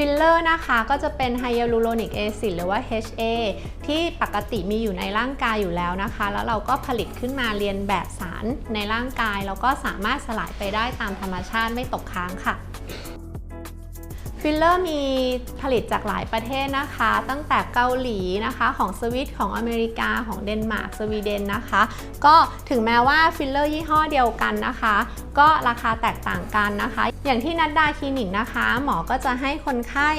ฟิลเลอร์นะคะก็จะเป็นไฮยาลูโรนิกแอซิดหรือว่า HA ที่ปกติมีอยู่ในร่างกายอยู่แล้วนะคะ แล้วเราก็ผลิตขึ้นมาเรียนแบบสารในร่างกาย แล้วก็สามารถสลายไปได้ตามธรรมชาติไม่ตกค้างค่ะ ฟิลเลอร์มีผลิตจากหลายประเทศนะคะ ตั้งแต่เกาหลีนะคะของสวิตของอเมริกาของเดนมาร์กสวีเดนนะคะ ก็ถึงแม้ว่าฟิลเลอร์ยี่ห้อเดียวกันนะคะ ก็ราคาแตกต่างกันนะคะ อย่างที่นัดดาคลินิกนะคะ หมอก็จะให้คนไข้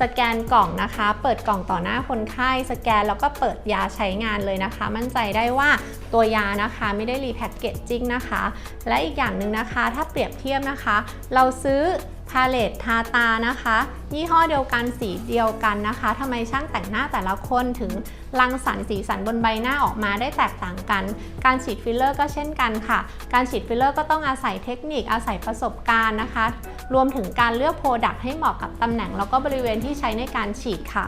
สแกนกล่องนะคะ เปิดกล่องต่อหน้าคนไข้สแกนแล้วก็เปิดยาใช้งานเลยนะคะ มั่นใจได้ว่าตัวยานะคะไม่ได้รีแพคเกจจิ้งนะคะ และอีกอย่างหนึ่งนะคะ ถ้าเปรียบเทียบนะคะ เราซื้อ พาเลตทาตานะคะ ยี่ห้อเดียวกันสีเดียวกันนะคะทำไมช่างแต่งหน้าแต่ละคนถึงรังสรรค์สีสันบนใบหน้าออกมาได้แตกต่างกัน การฉีดฟิลเลอร์ก็เช่นกันค่ะ การฉีดฟิลเลอร์ก็ต้องอาศัยเทคนิคอาศัยประสบการณ์นะคะ รวมถึงการเลือกโปรดักต์ให้เหมาะกับตำแหน่ง แล้วก็บริเวณที่ใช้ในการฉีดค่ะ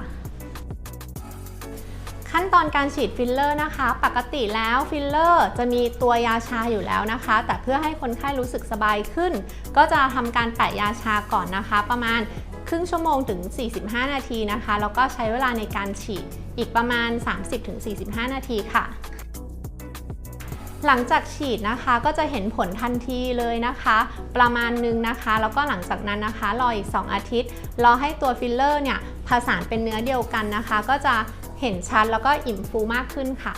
ขั้นตอนการฉีดฟิลเลอร์นะคะ ปกติแล้วฟิลเลอร์จะมีตัวยาชาอยู่แล้วนะคะ แต่เพื่อให้คนไข้รู้สึกสบายขึ้น ก็จะทำการแปะยาชาก่อนนะคะ ประมาณครึ่งชั่วโมงถึง 45 นาทีนะคะ แล้วก็ใช้เวลาในการฉีดอีกประมาณ 30-45 นาทีค่ะ หลังจากฉีดนะคะก็จะเห็นผลทันทีเลยนะคะ ประมาณนึงนะคะ แล้วก็หลังจากนั้นนะคะ รออีก 2 อาทิตย์ รอให้ตัวฟิลเลอร์เนี่ยผสานเป็นเนื้อเดียวกันนะคะ ก็จะ เห็นชัดแล้วก็อิ่มฟูมากขึ้นค่ะ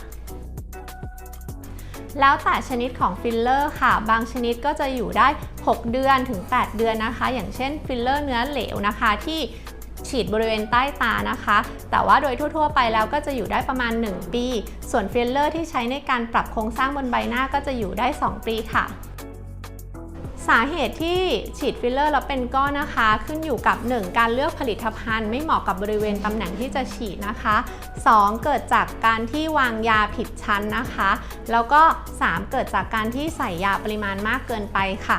แล้วแต่ชนิดของฟิลเลอร์ค่ะ บางชนิดก็จะอยู่ได้ 6 เดือนถึง 8 เดือนนะคะ อย่างเช่นฟิลเลอร์เนื้อเหลวนะคะที่ฉีดบริเวณใต้ตานะคะ แต่ว่าโดยทั่ว ๆ ไปแล้วก็จะอยู่ได้ประมาณ 1 ปี ส่วนฟิลเลอร์ที่ใช้ในการปรับโครงสร้างบนใบหน้าก็จะอยู่ได้ 2 ปีค่ะ สาเหตุที่ฉีดฟิลเลอร์แล้วเป็นก้อนนะคะ ขึ้นอยู่กับ 1 การเลือกผลิตภัณฑ์ไม่เหมาะกับบริเวณตำแหน่งที่จะฉีดนะคะ 2 เกิดจากการที่วางยาผิดชั้นนะคะ แล้วก็ 3 เกิดจากการที่ใส่ยาปริมาณมากเกินไปค่ะ